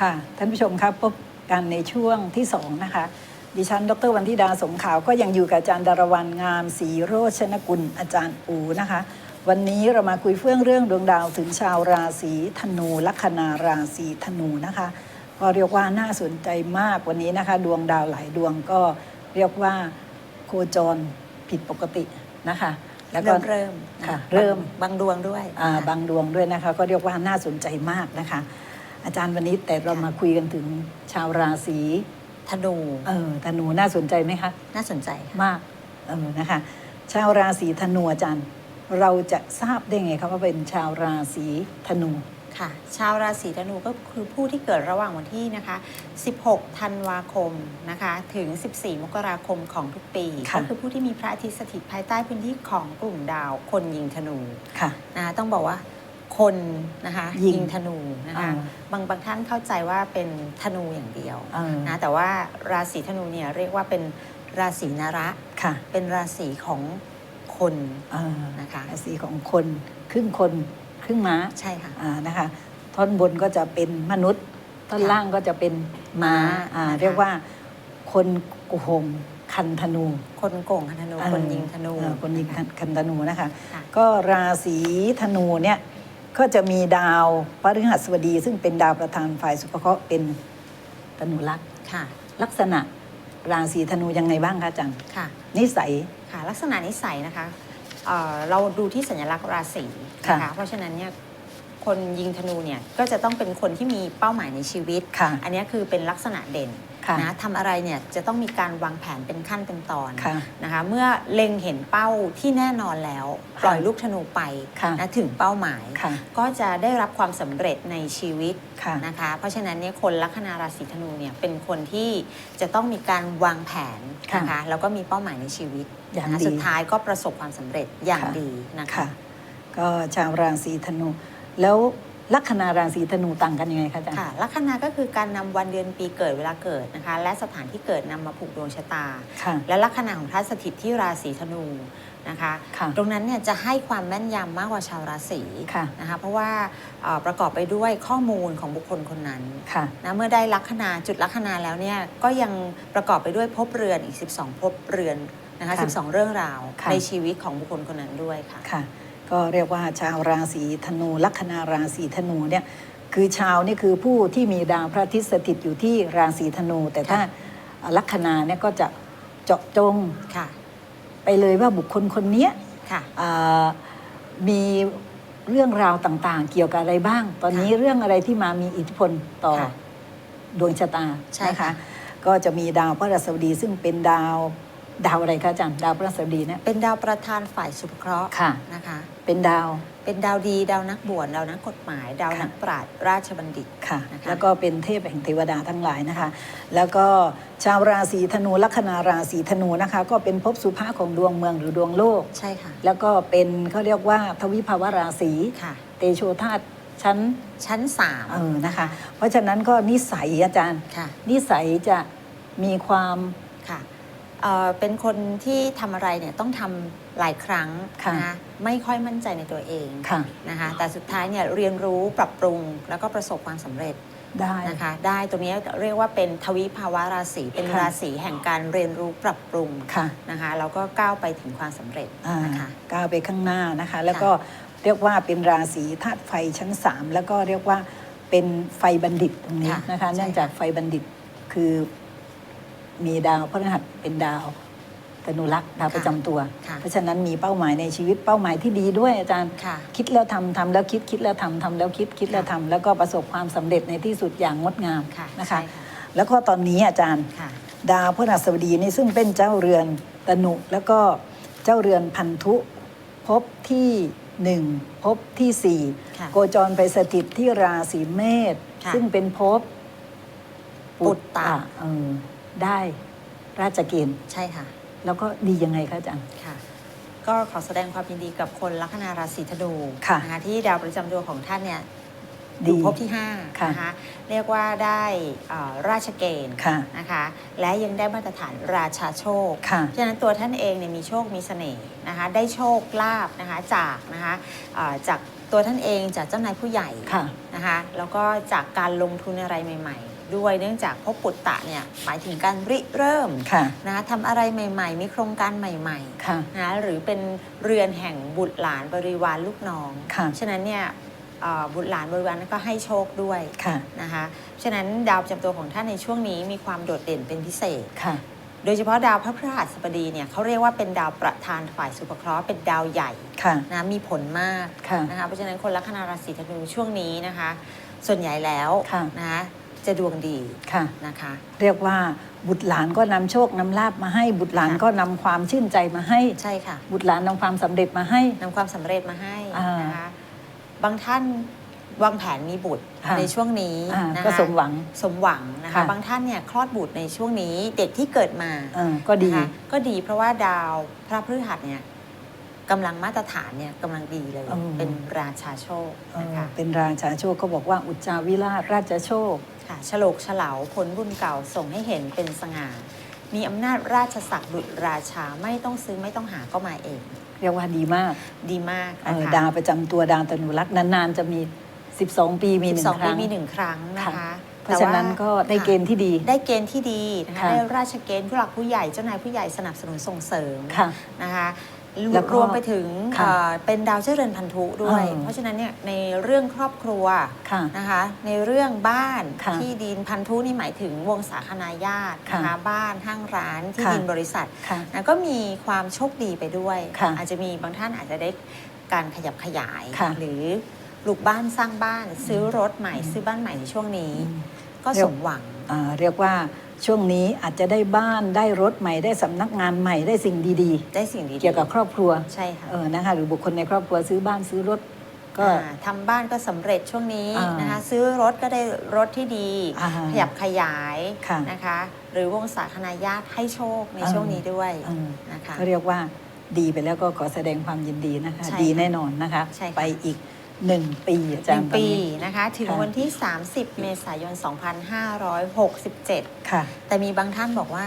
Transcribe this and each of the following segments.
ค่ะ ท่านผู้ชมครับพบกันในช่วงที่สองนะคะ ดิฉัน ดรวันธิดาสงขาว ก็ยังอยู่กับอาจารย์ดารวันงามศรีโรชนกุลอาจารย์อูนะคะ วันนี้เรามาคุยเฟื่องเรื่องดวงดาวถึงชาวราศีธนูลัคนาราศีธนูนะคะก็เรียกว่าน่าสนใจมากวันนี้นะคะ ดวงดาวหลายดวงก็เรียกว่าโคจรผิดปกตินะคะแล้วก็เริ่มเริ่มนะค่ะเริ่มบางบางดวงด้วยอ่านะคะบางดวงด้วยนะคะ ก็เรียกว่าน่าสนใจมากนะคะ อาจารย์วันนี้แต่เรามาคุยกันถึงชาวราศีธนู เออธนูน่าสนใจไหมคะ น่าสนใจค่ะมากเออนะคะ ชาวราศีธนูอาจารย์ เราจะทราบได้ไงครับว่าเป็นชาวราศีธนู ค่ะ ชาวราศีธนูก็คือผู้ที่เกิดระหว่างวันที่นะคะ 16 ธันวาคมนะคะ ถึง 14 มกราคมของทุกปี ค่ะ ก็คือผู้ที่มีพระอาทิตย์สถิตภายใต้พื้นที่ของกลุ่มดาวคนยิงธนูค่ะ นะคะต้องบอกว่า คนนะคะยิงธนูนะคะอ่าบางบางท่านเข้าใจว่าเป็นธนูอย่างเดียวเออนะแต่ว่าราศีธนูเนี่ยเรียกว่าเป็นราศีนระค่ะ เป็นราศีของคนเออนะคะราศีของคน ครึ่งคนครึ่งม้าใช่ค่ะอ่านะคะ ท่อนบนก็จะเป็นมนุษย์ ท่อนค่ะล่างก็จะเป็นม้าม้าอ่านะคะเรียกว่าคนโกหงคันธนู คนโก่งธนูเออคนยิงธนูเออคนยิงะะคันธนูนะคะค่ะก็ราศีธนูเนี่ย ก็จะมีดาวพฤหัสบดี ซึ่งเป็นดาวประธานฝ่ายสุภเคราะห์เป็นธนูลักษณ์ค่ะ ลักษณะราศีธนูยังไงบ้างคะอาจังค่ะ นิสัย ค่ะ ลักษณะนิสัยนะคะเอ่อเราดูที่สัญลักษณ์ราศีนะค่ะ คะเพราะฉะนั้นเนี่ยคนยิงธนูเนี่ยก็จะต้องเป็นคนที่มีเป้าหมายในชีวิต ค่ะ อันนี้คือเป็นลักษณะเด่น ค่ะนะทำอะไรเนี่ยจะต้องมีการวางแผนเป็นขั้นเป็นตอนค่ะนะคะเมื่อเล็งเห็นเป้าที่แน่นอนแล้วค่ะปล่อยลูกธนูไปค่ะนะถึงเป้าหมาย ค่ะก็จะได้รับความสำเร็จในชีวิตค่ะนะคะ เพราะฉะนั้นเนี่ยคนลัคนาราศีธนูเนี่ยเป็นคนที่จะต้องมีการวางแผนนะคะแล้วก็มีเป้าหมายในชีวิตอย่างนะคะดี สุดท้ายก็ประสบความสำเร็จอย่างค่ะ ดีนะคะค่ะก็ชาวราศีธนู แล้ว ลัคนาราศีธนูต่างกันยังไงคะอาจารย์ค่ะลัคนาก็คือการนำวันเดือนปีเกิดเวลาเกิดนะคะ และสถานที่เกิดนำมาผูกดวงชะตาค่ะและลัคนาของท่านสถิตที่ราศีธนูนะคะค่ะตรงนั้นเนี่ยจะให้ความแม่นยำมากกว่าชาวราศีค่ะนะคะเพราะว่าเอ่อประกอบไปด้วยข้อมูลของบุคคลคนนั้นค่ะนะเมื่อได้ลัคนาจุดลัคนาแล้วเนี่ยก็ยังประกอบไปด้วยภพเรือนอีก 12ภพเรือนนะคะค่ะ12 เรื่องราวค่ะในชีวิตของบุคคลคนนั้นด้วยค่ะค่ะ ก็เรียกว่าชาวราศีธนูลัคนาราศีธนูเนี่ยคือชาวนี่คือผู้ที่มีดาวพระอาทิตย์สถิตอยู่ที่ราศีธนู แต่ถ้าค่ะลัคนาเนี่ยก็จะเจาะจงค่ะไปเลยว่าบุคคลคนเนี้ยค่ะอ่ามีเรื่องราวต่างๆ เกี่ยวกับอะไรบ้าง ตอนนี้ค่ะเรื่องอะไรที่มามีอิทธิพลต่อค่ะดวงชะตาใช่นะคะค่ะก็จะมีดาวพระราศบดีซึ่งเป็นดาว ดาวอะไรคะอาจารย์ดาวพระราศบดีเนี่ยเป็นดาวประธานฝ่ายสุภเคราะห์ค่ะ นะคะ เป็นดาว เป็นดาวดี ดาวนักบวชดาวนักกฎหมาย ดาวค่ะนักปราชญ์ราชบัณฑิต ค่ะ นะคะแล้วก็เป็นเทพแห่งเทวดาทั้งหลายนะคะ แล้วก็ชาวราศีธนูลัคนาราศีธนูนะคะ ก็เป็นภพสุภาของดวงเมืองหรือดวงโลก ใช่ค่ะแล้วก็เป็นเขาเรียกว่าทวิภาวราศี ค่ะ เตโชธาตุชั้นชั้นสามเออนะคะ เพราะฉะนั้นก็นิสัยอาจารย์ ค่ะ นิสัยจะมีความค่ะ เอ่อเป็นคนที่ทำอะไรเนี่ยต้องทำหลายครั้งค่ะนะคะไม่ค่อยมั่นใจในตัวเองค่ะ นะคะแต่สุดท้ายเนี่ยเรียนรู้ปรับปรุงแล้วก็ประสบความสำเร็จได้ นะคะ ได้ตรงนี้เรียกว่าเป็นทวิภาวะราศีเป็นค่ะ ราศีแห่งการเรียนรู้ปรับปรุงค่ะนะคะแล้วก็ก้าวไปถึงความสำเร็จอ่านะคะ ก้าวไปข้างหน้านะคะ แล้วก็เรียกว่าเป็นราศีธาตุไฟชั้นสามแล้วก็เรียกว่าเป็นไฟบัณฑิตตรงนี้ค่ะนะคะ ใช่เนื่องจากไฟบัณฑิตคือ มีดาวพฤหัสเป็นดาวธนูลักษณ์ดาวประจำตัว ค่ะ เพราะฉะนั้นมีเป้าหมายในชีวิตเป้าหมายที่ดีด้วยอาจารย์ ค่ะ คิดแล้วทำทำแล้วคิดคิดแล้วทำทำแล้วคิดคิดแล้วทำแล้วก็ประสบความสำเร็จในที่สุดอย่างงดงามค่ะนะคะ ใช่ค่ะ แล้วก็ตอนนี้อาจารย์ ค่ะ ดาวพฤหัสบดีนี่ซึ่งเป็นเจ้าเรือนตนุ แล้วก็เจ้าเรือนพันธุภพที่หนึ่งภพที่สี่ค่ะโคจรไปสถิตที่ราศีเมษค่ะซึ่งเป็นภพปุตตะ เออ ได้ราชเกณฑ์ใช่ค่ะ แล้วก็ดียังไงคะอาจารย์ ค่ะ ก็ขอแสดงความยินดีกับคนลัคนาราศีธนูค่ะนะคะที่ดาวประจำตัวของท่านเนี่ยดีอยู่ภพที่ค่ะ5นะคะเรียกว่าได้เอ่อราชเกณฑ์ค่ะ นะคะและยังได้มาตรฐานราชาโชค ค่ะ ฉะนั้นตัวท่านเองเนี่ยมีโชคมีเสน่ห์นะคะได้โชคลาภนะคะจากนะคะเอ่อจากตัวท่านเองจากเจ้านายผู้ใหญ่ค่ะ นะคะแล้วก็จากการลงทุนอะไรใหม่ๆ ด้วยเนื่องจากพบปุตตะเนี่ยหมายถึงการริเริ่มค่ะ นะคะทำอะไรใหม่ ๆ มีโครงการใหม่ค่ะ ๆนะคะหรือเป็นเรือนแห่งบุตรหลานบริวารลูกน้อง ค่ะ ฉะนั้นเนี่ยเอ่อบุตรหลานบริวารนั้นก็ให้โชคด้วยค่ะ นะคะฉะนั้นดาวประจำตัวของท่านในช่วงนี้มีความโดดเด่นเป็นพิเศษ ค่ะ โดยเฉพาะดาวพระพฤหัสบดีเนี่ยเขาเรียกว่าเป็นดาวประธานฝ่ายสุภเคราะห์เป็นดาวใหญ่ค่ะ นะมีผลมากค่ะ นะคะเพราะฉะนั้นคนลัคนาราศีธนูช่วงนี้นะคะ ส่วนใหญ่แล้วค่ะ นะคะ จะดวงดีค่ะ นะคะ เรียกว่าบุตรหลานก็นำโชคนำลาบมาให้บุตรหลานค่ะก็นำความชื่นใจมาให้ ใช่ค่ะบุตรหลานนำความสำเร็จมาให้ นำความสำเร็จมาให้อ่านนะคะบางท่านวางแผนมีบุตรค่ะ ในช่วงนี้อ่านะคะก็สมหวัง สมหวังนะคะ ค่ะ บางท่านเนี่ยคลอดบุตรในช่วงนี้เด็กที่เกิดมาเออก็ดี นะคะก็ดีเพราะว่าดาวพระพฤหัสเนี่ยกำลังมาตรฐานเนี่ยกำลังดีเลย อืม เป็นราชาโชคเออนะคะ เป็นราชาโชคเขาบอกว่าอุจจาวิราชราชโชคค่ะ ฉลกฉลาวผลบุญเก่าส่งให้เห็นเป็นสง่า มีอำนาจราชศักดิ์ดุจราชาไม่ต้องซื้อไม่ต้องหาก็มาเอง เรียกว่าดีมากดีมากเอนะอคะดาวประจำตัวดาวตนุรักษ์นานๆ จะมี 12 ปีมีหนึ่งสองคปีรั้ง มีหนึ่งครั้งนะคะค่ะ เพราะฉะนั้นก็ได้เกณฑ์ที่ดี ได้เกณฑ์ที่ดีนะคะค่ะ ได้ราชเกณฑ์ผู้หลักผู้ใหญ่เจ้านายผู้ใหญ่สนับสนุนส่งเสริม ค่ะ นะคะ แล้วก็รวมไปถึงค่ะเอ่อเป็นดาวเจริญพันธุด้วยอ่าเพราะฉะนั้นเนี่ยในเรื่องครอบครัวค่ะนะคะ ในเรื่องบ้านค่ะที่ดินพันธุนี่หมายถึงวงศาคณาญาติค่ะนะคะบ้านห้างร้านที่ค่ะ ดินบริษัทค่ะ นะก็มีความโชคดีไปด้วย ค่ะอาจจะมีบางท่านอาจจะได้การขยับขยาย ค่ะหรือปลูกบ้านสร้างบ้าน ซื้อรถใหม่ ซื้อบ้านใหม่ในช่วงนี้อืมก็เรียกสมหวัง อ่าเรียกว่า ช่วงนี้อาจจะได้บ้านได้รถใหม่ได้สำนักงานใหม่ได้สิ่งดีได้สิ่งดีๆๆเกี่ยวกับครอบครัวใช่ค่ะเออนะคะหรือบุคคลในครอบครัวซื้อบ้านซื้อรถก็ อ่าทำบ้านก็สำเร็จช่วงนี้อ่านนะคะซื้อรถก็ได้รถที่ดี อ่าขยับขยายค่ะนะคะ หรือวงศาคณาญาติให้โชคในอ่า ช่วงนี้ด้วยอืมนะคะก็เรียกว่าดีไปแล้วก็ขอแสดงความยินดีนะคะ ใช่ดีค่ะแน่นอนนะคะ ใช่ค่ะ ไปอีก หนึ่งปีอาหจารนึ่งย์ตอนปีนี้ นะคะ ถึงค่ะ วันที่ 30 เมษายน 2567 ค่ะ แต่มีบางท่านบอกว่า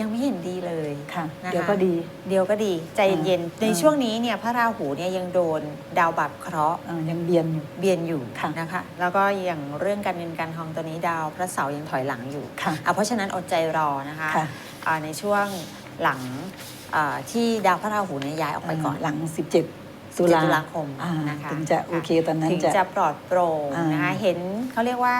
ยังไม่เห็นดีเลย ค่ะ นะคะ เดี๋ยวก็ดี เดียวก็ดีใจเย็นอ่าๆในช่วงนี้เนี่ยพระราหูเนี่ยยังโดนดาวบับเคราะห์เอ่อยังเบียนอยู่ เบียนอยู่ค่ะ นะคะ แล้วก็อย่างเรื่องการเงินการทองตัวนี้ดาวพระเสาร์ยังถอยหลังอยู่ค่ะ อะเพราะฉะนั้นอดใจรอนะคะค่ะอ่าในช่วงหลังอ่าที่ดาวพระราหูเนี่ยย้ายออกไปก่อน หลัง 17 ตุลาตุลาคมอ่านะคะถึงจะโอเคตอนนั้นถึงจะจะปลอดโปร่งอ่านนะคะเห็นเขาเรียกว่า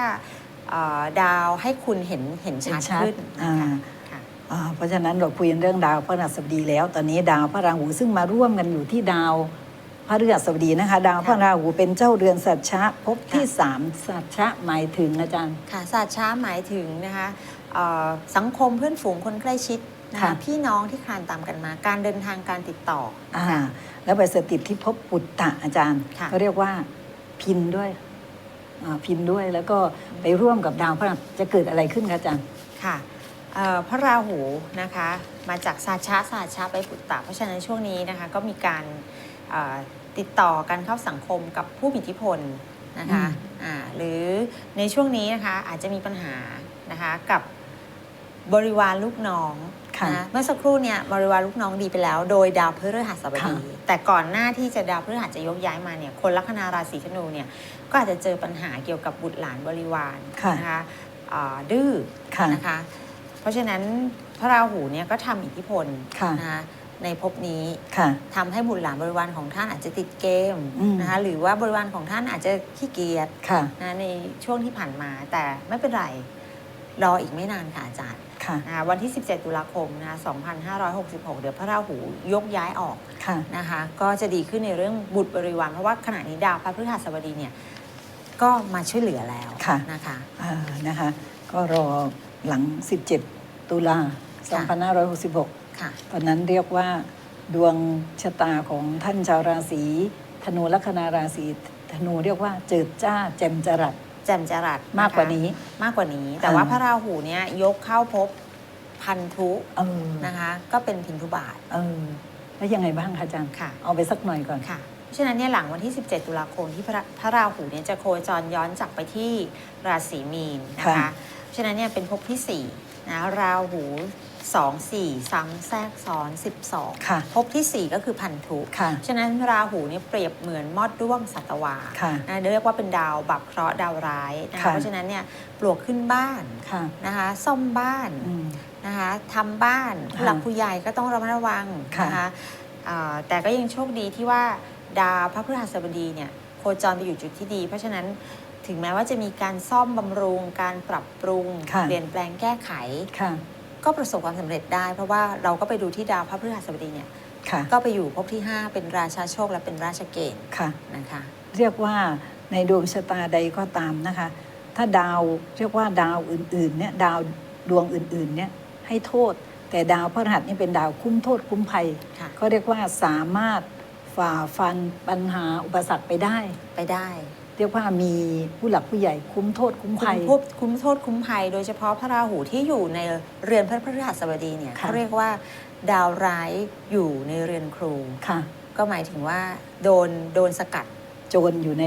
อ่าดาวให้คุณเห็นเห็นชัดเห็นชัดขึ้นนะคะอ่าค่ะอ่าเพราะฉะนั้นเราคุยเรื่องดาวพระหัสบดีแล้ว ตอนนี้ดาวพระราหูซึ่งมาร่วมกันอยู่ที่ดาวพระฤหัสบดีนะคะ ดาวพระราหูเป็นเจ้าเรือนสัตชะภพที่สามสัตชะหมายถึงอาจารย์ค่ะศาสตร์ช้าหมายถึงนะคะเอ่อสังคมเพื่อนฝูงคนใกล้ชิด นะค่ะคะพี่น้องที่คลานตามกันมา การเดินทางการติดต่ออ่าค่ะแล้วไปสถิตที่ภพปุตตะอาจารย์ค่ะเขาเรียกว่าพินด้วยอ่าพินด้วยแล้วก็ไปร่วมกับดาวพระหัสจะเกิดอะไรขึ้นคะอาจารย์ค่ะเอ่อพระราหูนะคะมาจากศาสตร์ช้าศาสตร์ช้าไปปุตตะ เพราะฉะนั้นช่วงนี้นะคะก็มีการเอ่อติดต่อกันเข้าสังคมกับผู้มีอิทธิพลนะคะอืมอ่าหรือในช่วงนี้นะคะอาจจะมีปัญหานะคะกับบริวารลูกน้อง ค่ะ นะเมื่อสักครู่เนี่ยบริวารลูกน้องดีไปแล้ว โดยดาวพฤหัสบดี ค่ะแต่ก่อนหน้าที่จะดาวพฤหัสจะยกย้ายมาเนี่ยคนลัคนาราศีธนูเนี่ยก็อาจจะเจอปัญหาเกี่ยวกับบุตรหลานบริวารค่ะ นะคะอ่าดื้อ ค่ะ นะคะ เพราะฉะนั้นพระราหูเนี่ยก็ทำอิทธิพลค่ะ นะคะในภพนี้ค่ะ ทำให้บุตรหลานบริวารของท่านอาจจะติดเกมอืม นะคะหรือว่าบริวารของท่านอาจจะขี้เกียจค่ะ นะในช่วงที่ผ่านมาแต่ไม่เป็นไร รออีกไม่นานค่ะอาจารย์ ค่ะนะคะวันที่ 17 ตุลาคมนะคะ2566 เดี๋ยวพระราหูยกย้ายออกค่ะนะคะก็จะดีขึ้นในเรื่องบุตรบริวารเพราะว่าขณะนี้ดาวพระพฤหัสบดีเนี่ยก็มาช่วยเหลือแล้วค่ะนะคะอ่านะคะก็รอหลัง 17 ตุลาค่ะ2566 ค่ะตอนนั้นเรียกว่าดวงชะตาของท่านชาวราศีธนูลัคนาราศีธนูเรียกว่าเจิดจ้าแจ่มจรัส แจ่มจรัสะคะมากกว่านี้ มากกว่านี้ แต่อ่าว่าพระราหูเนี่ยยกเข้าพบพันธุเออนะคะ ก็เป็นพินทุบาทเออแล้วยังไงบ้างคะอาจารย์ค่ะ เอาไปสักหน่อยก่อนค่ะเพราะฉะนั้นเนี่ยหลังวันที่ 17 ตุลาคมที่พระพระราหูเนี่ยจะโคจรย้อนจากไปที่ราศีมีนนะคะค่ะเพราะฉะนั้นเนี่ยเป็นภพที่4นะราหู 2 4 ซ้ำแทรกซ้อน 12ค่ะภพที่ 4 ก็คือพันธุค่ะ ฉะนั้นราหูเนี่ยเปรียบเหมือนมอดด้วงสัตวาค่ะนะเรียกว่าเป็นดาวบับเคราะห์ดาวร้ายนะคะค่ะเพราะฉะนั้นเนี่ยปลวกขึ้นบ้านค่ะนะคะซ่อมบ้านอืมนะคะทำบ้านผู้หลักผู้ใหญ่ก็ต้องระมัดระวังค่ะนะคะอ่าแต่ก็ยังโชคดีที่ว่าดาวพระพฤหัสบดีเนี่ยโคจรไปอยู่จุดที่ดี เพราะฉะนั้นถึงแม้ว่าจะมีการซ่อมบำรุง การปรับปรุงค่ะเปลี่ยนแปลงแก้ไขค่ะ ก็ประสบความสำเร็จได้ เพราะว่าเราก็ไปดูที่ดาวพระพฤหัสบดีเนี่ยค่ะก็ไปอยู่ภพที่ 5 เป็นราชาโชคและเป็นราชเกณฑ์ค่ะนะคะ เรียกว่าในดวงชะตาใดก็ตามนะคะ ถ้าดาวเรียกว่าดาวอื่นๆเนี่ยดาวดวงอื่นๆเนี่ยให้โทษ แต่ดาวพฤหัสนี่เป็นดาวคุ้มโทษคุ้มภัยค่ะเขาเรียกว่าสามารถฝ่าฟันปัญหาอุปสรรคไปได้ไปได้ เรียกว่ามีผู้หลักผู้ใหญ่คุ้มโทษคุ้มคุ้ภัมยภพคุ้มโทษคุ้มภัย โดยเฉพาะพระราหูที่อยู่ในเรือนพระพฤหัสบดีเนี่ยค่ะ เขาเรียกว่า ดาวร้ายอยู่ในเรือนครู ค่ะ ก็หมายถึงว่า โดนโดนสกัดโจรอยู่ใน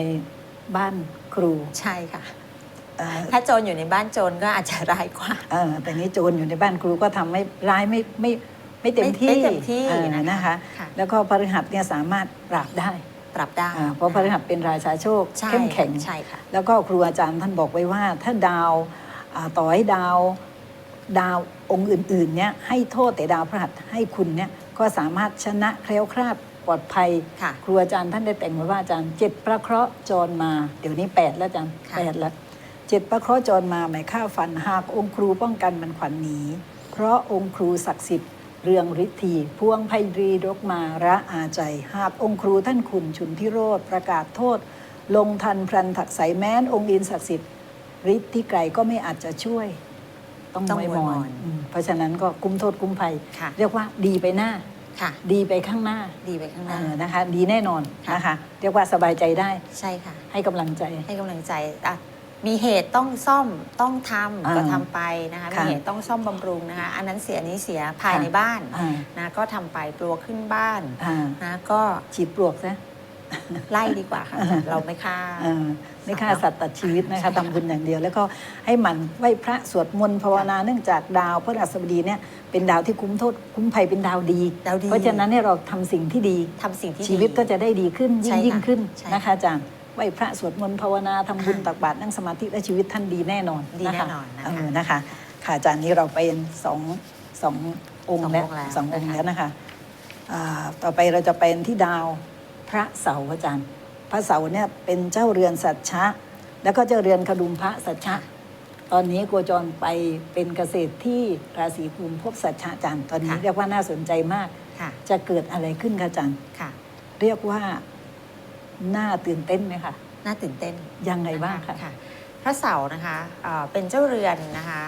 บ้านครูใช่ค่ะ เอ่อถ้าโจรอยู่ในบ้านโจรก็อาจจะร้ายกว่า เออแต่นี้โจรอยู่ในบ้านครูก็ทำให้ร้ายไม่ไม่ไม่เต็มที่ไม่เต็มที่เออนะคะนะคะ ค่ะ แล้วก็พฤหัสเนี่ยสามารถปราบได้ ปรับได้อ่าเพราะพฤหัสเป็นราชาโชคใช่เข้มแข็ง ใช่ค่ะ แล้วก็ครูอาจารย์ท่านบอกไว้ว่า ถ้าดาวอ่าต่อให้ดาวดาวองค์อื่นๆเนี่ยให้โทษแต่ดาวพฤหัสให้คุณเนี่ยก็สามารถชนะแคล้วคลาดปลอดภัย ค่ะ ครูอาจารย์ท่านได้แต่งไว้ว่าอาจารย์เจ็ดประเคราะห์จรมา เดี๋ยวนี้แปดแล้วอาจารย์ค่ะ แปดแล้วเจ็ดประเคราะห์จรมาหมายค่าฟันหากองค์ครูป้องกันมันขวัญหนี เพราะองค์ครูศักดิ์สิทธิ์ เรืองฤทธีพวงไพรีรกมาระอาใจ หากองค์ครูท่านคุณชุนพิโรธประกาศโทษ ลงทันพรันถักใสแม้นองค์อินศักดิ์สิทธิ์ฤทธิ์ที่ไกลก็ไม่อาจจะช่วย ต้องต้องไว้ไว้มมออนนอืมเพราะฉะนั้นก็กุมโทษกุมภัย ค่ะ เรียกว่าดีไปหน้า ค่ะ ดีไปข้างหน้าดีไปข้างหเอน้าอนะคะ ดีแน่นอนค่ะ นะคะ เรียกว่าสบายใจได้ใช่ค่ะ ให้กำลังใจ ให้กำลังใจอะ มีเหตุต้องซ่อมต้องทำอ่าก็ทำไปนะคะมีค่ะเหตุต้องซ่อมบำรุงนะคะอันนั้นเสียอันนี้เสียภายค่ะ ในบ้านอ่านะก็ทำไปปลวกขึ้นบ้านอ่านะก็ฉีดปลวกซะ ไล่ดีกว่าค่ะ เราไม่ฆ่า เออไม่ฆ่าสัตว์ตัดชีวิตนะคะใช่ค่ะทำบุญอย่างเดียว แล้วก็ให้หมันไหว้พระสวดมนต์ภาวนาเนื่องจากดาวพฤหัสบดีเนี่ยเป็นดาวที่คุ้มโทษคุ้มภัยเป็นดาวดี ดาวดี เพราะฉะนั้นเนี่ยเราทำสิ่งที่ดี ทำสิ่งที่ชีวิตดีก็จะได้ดีขึ้นยิ่ใช่งค่ะยิ่งขึ้นใช่ นะคะอาจารย์ ไหว้พระสวดมนต์ภาวนาทำบุญค่ะตักบาตรนั่งสมาธิและชีวิตท่านดีแน่นอนดีะแน่คะนอนนะคะ เออนะคะ ค่ะอาจารย์นี้เราเป็นสองสององค์แล้วสององค์แล้วสององค์นะคะแล้วนะคะอ่าต่อไปเราจะเป็นที่ดาวพระเสาร์อาจารย์ พระเสาร์เนี่ยเป็นเจ้าเรือนสัจชะ แล้วก็เจ้าเรือนขดุมพระสัจชะ ตอนนี้โกจรไปเป็นเกษตรที่ราศีกุมภพสัจชะอาจารย์ตอนนี้ค่ะ เรียกว่าน่าสนใจมาก ค่ะจะเกิดอะไรขึ้นคะอาจารย์ ค่ะ เรียกว่า น่าตื่นเต้นไหมคะน่าตื่นเต้นยังไงบ้างคะค่ะพระเสาร์นะคะเอ่อเป็นเจ้าเรือนนะคะ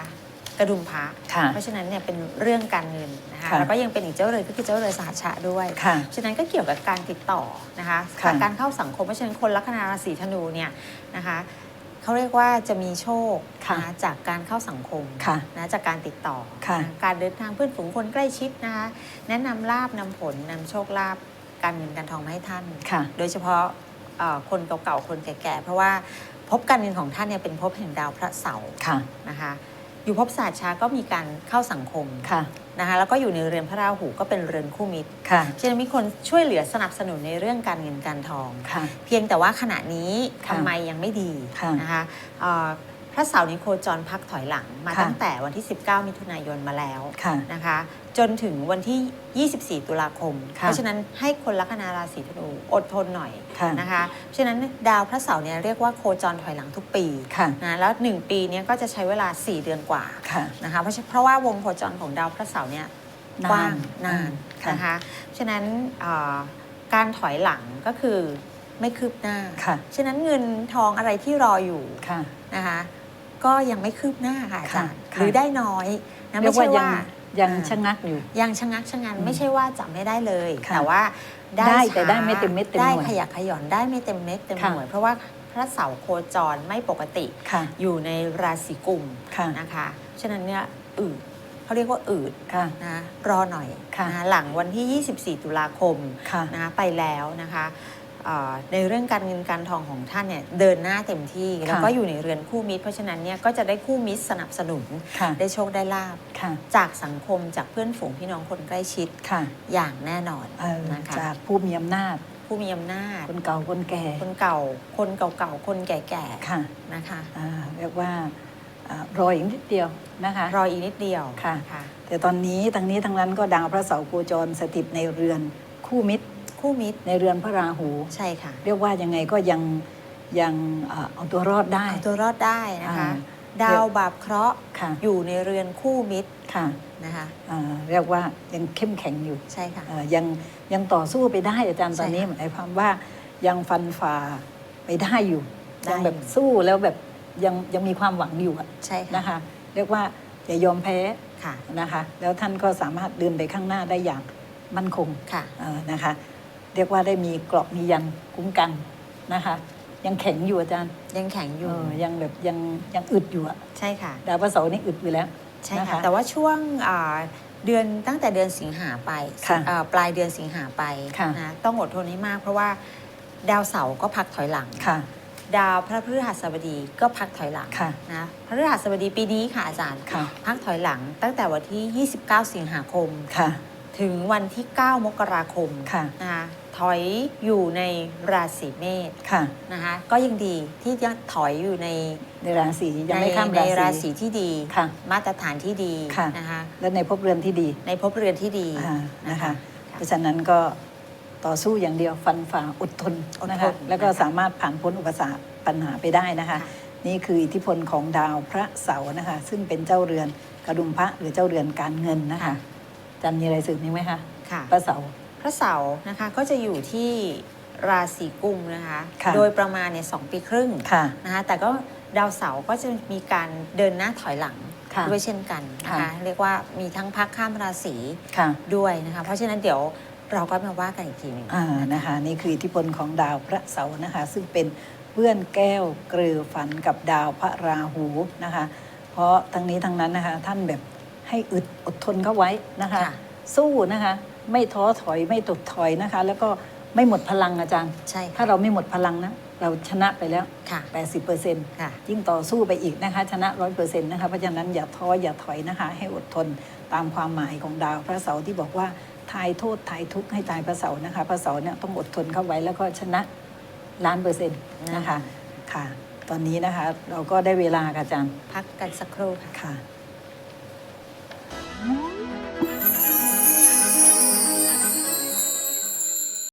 กระดุมพระค่ะเพราะฉะนั้นเนี่ยเป็นเรื่องการเงินนะคะค่ะแล้วก็ยังเป็นอีกเจ้าเรือนก็คือเจ้าเรือนสหัชชะด้วยค่ะฉะนั้นก็เกี่ยวกับการติดต่อนะคะค่ะการเข้าสังคมเพราะฉะนั้นคนลัคนาราศีธนูเนี่ยนะคะเขาเรียกว่าจะมีโชคค่ะนะจากการเข้าสังคมค่ะนะจากการติดต่อค่ะนะการเดินทางเพื่อนฝูงคนใกล้ชิดนะคะแนะนำลาบนำผลนำโชคลาภ การเงินการทองมาให้ท่าน ค่ะ โดยเฉพาะเอ่อคนเก่าๆคนแก่ๆเพราะว่าภพการเงินของท่านเนี่ยเป็นภพแห่งดาวพระเสาร์ค่ะ นะคะอยู่ภพศาสตร์ชาก็มีการเข้าสังคมค่ะ นะคะแล้วก็อยู่ในเรือนพระราหูก็เป็นเรือนคู่มิตรค่ะฉะนั้นมีคนช่วยเหลือสนับสนุนในเรื่องการเงินการทอง ค่ะ เพียงแต่ว่าขณะนี้ค่ะทำไมยังไม่ดีค่ะ นะคะเอ่อพ ระเสาร์นี้โคจรพักถอยหลังมาค่ะตั้งแต่วันที่ 19 มิถุนายนมาแล้วค่ะนะคะ จนถึงวันที่ 24 ตุลาคม ค่ะ เพราะฉะนั้นให้คนลัคนาราศีธนูอดทนหน่อยค่ะ นะคะฉะนั้นดาวพระเสาร์เนี่ยเรียกว่าโคจรถอยหลังทุกปีค่ะ นะแล้ว 1 ปีเนี้ก็จะใช้เวลา 4 เดือนกว่าค่ะ นะคะเพราะฉะเพราะว่าวงโคจรของดาวพระเสาร์เนี่ยนานกว้างนานค่ะนะคะฉะนั้นเอ่อการถอยหลังก็คือไม่คืบหน้า ค่ะ ฉะนั้นเงินทองอะไรที่รออยู่ค่ะ นะคะ ก็ยังไม่คืบหน้าค่ะอาจารย์ค่ะหรือได้น้อยนะเรียไม่กว่าใช่ยังว่ายังอ่าชะงักอยู่ ยังชะงักชะงันอืมไม่ใช่ว่าจะไม่ได้เลยค่ะแต่ว่าได้แต่ช้าได้ไม่เต็มเม็ดเต็มหน่วยได้ขยักขย่อนได้ไม่เต็มเม็ดเต็มค่ะหน่วยเพราะว่าพระเสาร์โคจรไม่ปกติค่ะอยู่ในราศีกุมค่ะนะคะฉะนั้นเนี่ยอืดเขาเรียกว่าอืดค่ะนะรอหน่อยค่ะนะหลังวันที่ 24 ตุลาคมค่ะนะคะไปแล้วนะคะเอ่อ ในเรื่องการเงินการทองของท่านเนี่ยเดินหน้าเต็มที่ แล้วก็อยู่ในเรือนคู่มิตร เพราะฉะนั้นเนี่ยก็จะได้คู่มิตรสนับสนุนค่ะได้โชคได้ลาบค่ะจากสังคมจากเพื่อนฝูงพี่น้องคนใกล้ชิดค่ะอย่างแน่นอนเออนะคะจากผู้มีอำนาจ ผู้มีอำนาจ คนเก่าคนแก่ คนเก่า คนเก่าๆคนแก่ค่ะๆนะคะอ่าเรียกว่าอ่ารออีกนิดเดียวนะคะรออีกนิดเดียวค่ะค่ะแต่ตอนนี้ทั้งนี้ทั้งนั้นก็ดาวพระเสาร์โคจรสถิตในเรือนคู่มิตร คู่มิตรในเรือนพระราหู ใช่ค่ะ เรียกว่ายังไงก็ยังยังเอ่อเอาตัวรอดได้เอาตัวรอดได้นะคะอ่าดาวบาปเคราะห์ค่ะอยู่ในเรือนคู่มิตรค่ะนะคะอ่าเรียกว่ายังเข้มแข็งอยู่ใช่ค่ะเอ่อยังยังต่อสู้ไปได้อาจารย์ใช่ตอนนี้ค่ะหมายความว่ายังฟันฝ่าไปได้อยู่ได้ยังแบบสู้แล้วแบบยังยังมีความหวังอยู่อะใช่ค่ะนะคะ เรียกว่าอย่ายอมแพ้ค่ะนะคะ แล้วท่านก็สามารถเดินไปข้างหน้าได้อย่างมั่นคงค่ะเอ่อนะคะ เรียกว่าได้มีเกราะมียันคุ้มกันนะคะ ยังแข็งอยู่อาจารย์ยังแข็งอยู่เออยังแบบยังยังอึดอยู่อะใช่ค่ะ ดาวพระเสาร์นี่อึดอยู่แล้ว ใช่นค่ะ แต่ว่าช่วงอ่าเดือนตั้งแต่เดือนสิงหาไปค่ะอ่าปลายเดือนสิงหาไปค่ะ นะต้องอดทนให้มาก เพราะว่าดาวเสาร์ก็พักถอยหลัง ค่ะ ดาวพระพฤหัสบดีก็พักถอยหลังค่ะ นะพระพฤหัสบดีปีนี้ค่ะอาจารย์ ค่ะ พักถอยหลังตั้งแต่วันที่ 29 สิงหาคม ค่ะ ถึงวันที่ 9 มกราคมค่ะ นะคะ ถอยอยู่ในราศีเมษค่ะนะคะก็ยังดีที่ยังถอยอยู่ในในราศียังไม่ในข้ามในราราศีศีที่ดีค่ะมาตรฐานที่ดีค่ะนะคะและในภพเรือนที่ดี ในภพเรือนที่ดีอ่านะคะค่ะเพราะฉะนั้นก็ต่อสู้อย่างเดียวฟันฝ่าอดทนอดทนนะคะแล้วก็นะคะสามารถผ่านพ้นอุปสรรคปัญหาไปได้นะคะค่ะนี่คืออิทธิพลของดาวพระเสาร์นะคะ ซึ่งเป็นเจ้าเรือนกระดุมพระหรือเจ้าเรือนการเงินนะคะอาจันมีอะไรสืบนี้ไหมคะค่ะพระเสาร์ พระเสาร์นะคะก็จะอยู่ที่ราศีกุมนะคะค่ะโดยประมาณเนี่ยสองปีครึ่งค่ะนะคะแต่ก็ดาวเสาร์ก็จะมีการเดินหน้าถอยหลังค่ะด้วยเช่นกันนะคะค่ะ เรียกว่ามีทั้งพักข้ามราศีค่ะด้วยนะคะเพราะฉะนั้นเดี๋ยวเราก็มาว่ากันอีกทีหนึ่งอ่านะคะนี่คืออิทธิพลของดาวพระเสาร์นะคะ ซึ่งเป็นเพื่อนแก้วเกลือฝันกับดาวพระราหูนะคะ เพราะทั้งนี้ทั้งนั้นนะคะท่านแบบให้อึดอดทนเข้าไว้นะคะ ค่ะ สู้นะคะ ไม่ท้อถอยไม่ตกถอยนะคะ แล้วก็ไม่หมดพลังอาจารย์ ใช่ถ้าค่ะเราไม่หมดพลังนะ เราชนะไปแล้ว ค่ะ80%ค่ะ ยิ่งต่อสู้ไปอีกนะคะ ชนะ100%นะคะ เพราะฉะนั้นอย่าท้ออย่าถอยนะคะ ให้อดทนตามความหมายของดาวพระเสาร์ที่บอกว่าทายโทษทายทุกข์ให้ตายพระเสาร์นะคะพระเสาร์เนี่ยต้องอดทนเข้าไว้แล้วก็ชนะล้านเปอร์เซ็นต์นะคะค่ะ ตอนนี้นะคะเราก็ได้เวลาค่ะอาจารย์พักกันสักครู่ค่ะ ค่ะ